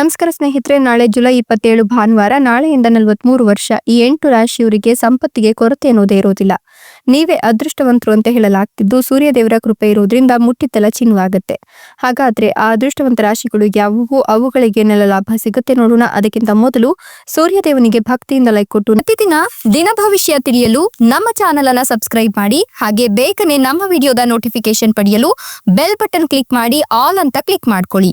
ನಮಸ್ಕಾರ ಸ್ನೇಹಿತರೆ, ನಾಳೆ ಜುಲೈ ಇಪ್ಪತ್ತೇಳು ಭಾನುವಾರ, ನಾಳೆಯಿಂದ ನಲವತ್ಮೂರು ವರ್ಷ, ಈ ಎಂಟು ರಾಶಿಯವರಿಗೆ ಸಂಪತ್ತಿಗೆ ಕೊರತೆ ಅನ್ನೋದೇ ಇರೋದಿಲ್ಲ. ನೀವೇ ಅದೃಷ್ಟವಂತರು ಅಂತ ಹೇಳಲಾಗ್ತಿದ್ದು, ಸೂರ್ಯದೇವರ ಕೃಪೆ ಇರೋದ್ರಿಂದ ಮುಟ್ಟಿತಲ ಚಿನ್ನವಾಗುತ್ತೆ ಹಾಗಾದ್ರೆ ಆ ಅದೃಷ್ಟವಂತ ರಾಶಿಗಳು ಯಾವುವು? ಅವುಗಳಿಗೆ ನೆಲ ಲಾಭ ಸಿಗುತ್ತೆ ನೋಡೋಣ. ಅದಕ್ಕಿಂತ ಮೊದಲು ಸೂರ್ಯದೇವನಿಗೆ ಭಕ್ತಿಯಿಂದ ಲೈಕ್ ಕೊಟ್ಟು, ಪ್ರತಿದಿನ ದಿನ ಭವಿಷ್ಯ ತಿಳಿಯಲು ನಮ್ಮ ಚಾನೆಲ್ ಅನ್ನ ಸಬ್ಸ್ಕ್ರೈಬ್ ಮಾಡಿ, ಹಾಗೆ ಬೇಗನೆ ನಮ್ಮ ವಿಡಿಯೋದ ನೋಟಿಫಿಕೇಶನ್ ಪಡೆಯಲು ಬೆಲ್ ಬಟನ್ ಕ್ಲಿಕ್ ಮಾಡಿ, ಆಲ್ ಅಂತ ಕ್ಲಿಕ್ ಮಾಡ್ಕೊಳ್ಳಿ.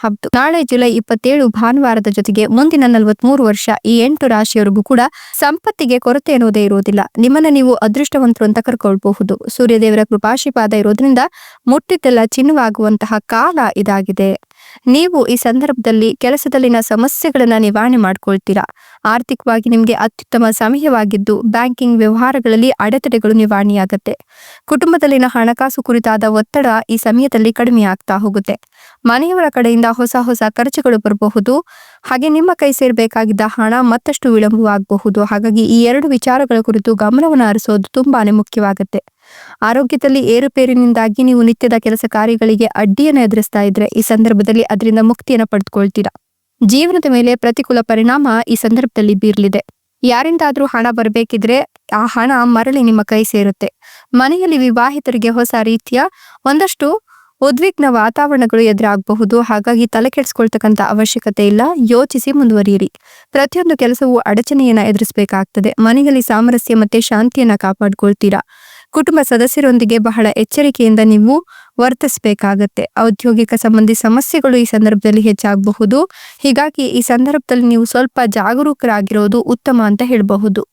ಹೌದು ನಾಳೆ ಜುಲೈ ಇಪ್ಪತ್ತೇಳು ಭಾನುವಾರದ ಜೊತೆಗೆ ಮುಂದಿನ ನಲವತ್ಮೂರು ವರ್ಷ ಈ ಎಂಟು ರಾಶಿಯವರಿಗೂ ಕೂಡ ಸಂಪತ್ತಿಗೆ ಕೊರತೆ ಎನ್ನುವುದೇ ಇರುವುದಿಲ್ಲ ನಿಮ್ಮನ್ನ ನೀವು ಅದೃಷ್ಟವಂತರು ಅಂತ ಕರ್ಕೊಳ್ಬಹುದು. ಸೂರ್ಯದೇವರ ಕೃಪಾಶೀಪಾದ ಇರೋದ್ರಿಂದ ಮುಟ್ಟಿದ್ದೆಲ್ಲ ಚಿನ್ನವಾಗುವಂತಹ ಕಾಲ ಇದಾಗಿದೆ. ನೀವು ಈ ಸಂದರ್ಭದಲ್ಲಿ ಕೆಲಸದಲ್ಲಿನ ಸಮಸ್ಯೆಗಳನ್ನ ನಿವಾರಣೆ ಮಾಡ್ಕೊಳ್ತೀರಾ. ಆರ್ಥಿಕವಾಗಿ ನಿಮಗೆ ಅತ್ಯುತ್ತಮ ಸಮಯವಾಗಿದ್ದು ಬ್ಯಾಂಕಿಂಗ್ ವ್ಯವಹಾರಗಳಲ್ಲಿ ಅಡೆತಡೆಗಳು ನಿವಾರಣೆಯಾಗತ್ತೆ. ಕುಟುಂಬದಲ್ಲಿನ ಹಣಕಾಸು ಕುರಿತಾದ ಒತ್ತಡ ಈ ಸಮಯದಲ್ಲಿ ಕಡಿಮೆ ಆಗ್ತಾ ಹೋಗುತ್ತೆ. ಮನೆಯವರ ಕಡೆಯಿಂದ ಹೊಸ ಹೊಸ ಖರ್ಚುಗಳು ಬರಬಹುದು. ಹಾಗೆ ನಿಮ್ಮ ಕೈ ಸೇರಬೇಕಾಗಿದ್ದ ಹಣ ಮತ್ತಷ್ಟು ವಿಳಂಬವಾಗಬಹುದು ಹಾಗಾಗಿ ಈ ಎರಡು ವಿಚಾರಗಳ ಕುರಿತು ಗಮನವನ್ನು ಹರಿಸೋದು ತುಂಬಾನೇ ಮುಖ್ಯವಾಗುತ್ತೆ. ಆರೋಗ್ಯದಲ್ಲಿ ಏರುಪೇರಿನಿಂದಾಗಿ ನೀವು ನಿತ್ಯದ ಕೆಲಸ ಕಾರ್ಯಗಳಿಗೆ ಅಡ್ಡಿಯನ್ನು ಎದುರಿಸ್ತಾ ಇದ್ರೆ ಈ ಸಂದರ್ಭದಲ್ಲಿ ಅದರಿಂದ ಮುಕ್ತಿಯನ್ನು ಪಡೆದುಕೊಳ್ತೀರಾ. ಜೀವನದ ಮೇಲೆ ಪ್ರತಿಕೂಲ ಪರಿಣಾಮ ಈ ಸಂದರ್ಭದಲ್ಲಿ ಬೀರಲಿದೆ. ಯಾರಿಂದಾದ್ರೂ ಹಣ ಬರಬೇಕಿದ್ರೆ ಆ ಹಣ ಮರಳಿ ನಿಮ್ಮ ಕೈ ಸೇರುತ್ತೆ. ಮನೆಯಲ್ಲಿ ವಿವಾಹಿತರಿಗೆ ಹೊಸ ರೀತಿಯ ಒಂದಷ್ಟು ಉದ್ವಿಗ್ನ ವಾತಾವರಣಗಳು ಎದುರಾಗಬಹುದು. ಹಾಗಾಗಿ ತಲೆ ಕೆಡಿಸ್ಕೊಳ್ತಕ್ಕಂಥ ಅವಶ್ಯಕತೆ ಇಲ್ಲ. ಯೋಚಿಸಿ ಮುಂದುವರಿಯಿರಿ. ಪ್ರತಿಯೊಂದು ಕೆಲಸವೂ ಅಡಚಣೆಯನ್ನ ಎದುರಿಸಬೇಕಾಗ್ತದೆ. ಮನೆಯಲ್ಲಿ ಸಾಮರಸ್ಯ ಮತ್ತೆ ಶಾಂತಿಯನ್ನ ಕಾಪಾಡ್ಕೊಳ್ತೀರಾ? ಕುಟುಂಬ ಸದಸ್ಯರೊಂದಿಗೆ ಬಹಳ ಎಚ್ಚರಿಕೆಯಿಂದ ನೀವು ವರ್ತಿಸಬೇಕಾಗತ್ತೆ. ಔದ್ಯೋಗಿಕ ಸಂಬಂಧಿ ಸಮಸ್ಯೆಗಳು ಈ ಸಂದರ್ಭದಲ್ಲಿ ಹೆಚ್ಚಾಗಬಹುದು. ಹೀಗಾಗಿ ಈ ಸಂದರ್ಭದಲ್ಲಿ ನೀವು ಸ್ವಲ್ಪ ಜಾಗರೂಕರಾಗಿರೋದು ಉತ್ತಮ ಅಂತ ಹೇಳಬಹುದು.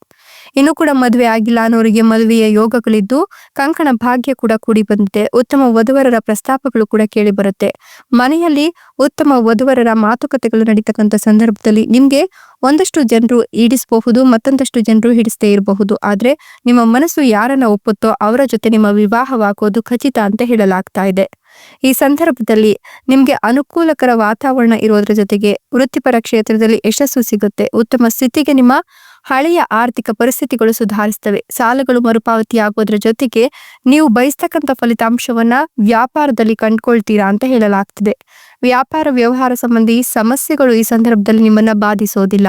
ಇನ್ನು ಕೂಡ ಮದುವೆ ಆಗಿಲ್ಲ ಅನ್ನೋರಿಗೆ ಮದುವೆಯ ಯೋಗಗಳಿದ್ದು ಕಂಕಣ ಭಾಗ್ಯ ಕೂಡ ಕೂಡಿ ಬಂದಿದೆ. ಉತ್ತಮ ವಧುವರರ ಪ್ರಸ್ತಾಪಗಳು ಕೂಡ ಕೇಳಿ ಬರುತ್ತೆ. ಮನೆಯಲ್ಲಿ ಉತ್ತಮ ವಧುವರರ ಮಾತುಕತೆಗಳು ನಡೀತಕ್ಕಂಥ ಸಂದರ್ಭದಲ್ಲಿ ನಿಮ್ಗೆ ಒಂದಷ್ಟು ಜನರು ಈಡಿಸಬಹುದು, ಮತ್ತೊಂದಷ್ಟು ಜನರು ಹಿಡಿಸದೇ ಇರಬಹುದು. ಆದ್ರೆ ನಿಮ್ಮ ಮನಸ್ಸು ಯಾರನ್ನ ಒಪ್ಪುತ್ತೋ ಅವರ ಜೊತೆ ನಿಮ್ಮ ವಿವಾಹವಾಗೋದು ಖಚಿತ ಅಂತ ಹೇಳಲಾಗ್ತಾ ಇದೆ. ಈ ಸಂದರ್ಭದಲ್ಲಿ ನಿಮ್ಗೆ ಅನುಕೂಲಕರ ವಾತಾವರಣ ಇರೋದ್ರ ಜೊತೆಗೆ ವೃತ್ತಿಪರ ಕ್ಷೇತ್ರದಲ್ಲಿ ಯಶಸ್ಸು ಸಿಗುತ್ತೆ. ಉತ್ತಮ ಸ್ಥಿತಿಗೆ ನಿಮ್ಮ ಹಳೆಯ ಆರ್ಥಿಕ ಪರಿಸ್ಥಿತಿಗಳು ಸುಧಾರಿಸ್ತವೆ ಸಾಲಗಳು ಮರುಪಾವತಿಯಾಗುವುದರ ಜೊತೆಗೆ ನೀವು ಬಯಸ್ತಕ್ಕಂಥ ಫಲಿತಾಂಶವನ್ನ ವ್ಯಾಪಾರದಲ್ಲಿ ಕಂಡ್ಕೊಳ್ತೀರಾ ಅಂತ ಹೇಳಲಾಗ್ತಿದೆ. ವ್ಯಾಪಾರ ವ್ಯವಹಾರ ಸಂಬಂಧಿ ಸಮಸ್ಯೆಗಳು ಈ ಸಂದರ್ಭದಲ್ಲಿ ನಿಮ್ಮನ್ನ ಬಾಧಿಸೋದಿಲ್ಲ.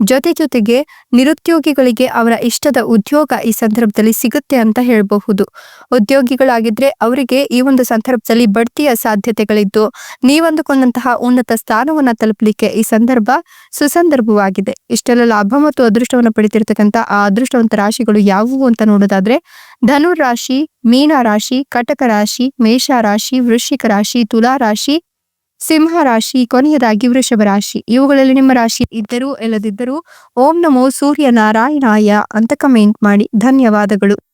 ಜೊತೆ ಜೊತೆಗೆ ನಿರುದ್ಯೋಗಿಗಳಿಗೆ ಅವರ ಇಷ್ಟದ ಉದ್ಯೋಗ ಈ ಸಂದರ್ಭದಲ್ಲಿ ಸಿಗುತ್ತೆ ಅಂತ ಹೇಳಬಹುದು. ಉದ್ಯೋಗಿಗಳಾಗಿದ್ರೆ ಅವರಿಗೆ ಈ ಒಂದು ಸಂದರ್ಭದಲ್ಲಿ ಬಡ್ತಿಯ ಸಾಧ್ಯತೆಗಳಿದ್ದು, ನೀವಂದುಕೊಂಡಂತಹ ಉನ್ನತ ಸ್ಥಾನವನ್ನ ತಲುಪಲಿಕ್ಕೆ ಈ ಸಂದರ್ಭ ಸುಸಂದರ್ಭವಾಗಿದೆ. ಇಷ್ಟೆಲ್ಲ ಲಾಭ ಮತ್ತು ಅದೃಷ್ಟವನ್ನು ಪಡಿತಿರ್ತಕ್ಕಂಥ ಆ ಅದೃಷ್ಟವಂತ ರಾಶಿಗಳು ಯಾವುವು ಅಂತ ನೋಡೋದಾದ್ರೆ, ಧನುರ್ ರಾಶಿ, ಮೀನ ರಾಶಿ, ಕಟಕ ರಾಶಿ, ಮೇಷ ರಾಶಿ, ವೃಶ್ಚಿಕ ರಾಶಿ, ತುಲಾ ರಾಶಿ ಸಿಂಹ ರಾಶಿ ಕೊನೆಯದಾಗಿ ವೃಷಭ ರಾಶಿ ಇವುಗಳಲ್ಲಿ ನಿಮ್ಮ ರಾಶಿ ಇದ್ದರೂ, ಇಲ್ಲದಿದ್ದರೂ, ಓಂ ನಮೋ ಸೂರ್ಯ ನಾರಾಯಣಾಯ ಅಂತ ಕಮೆಂಟ್ ಮಾಡಿ. ಧನ್ಯವಾದಗಳು.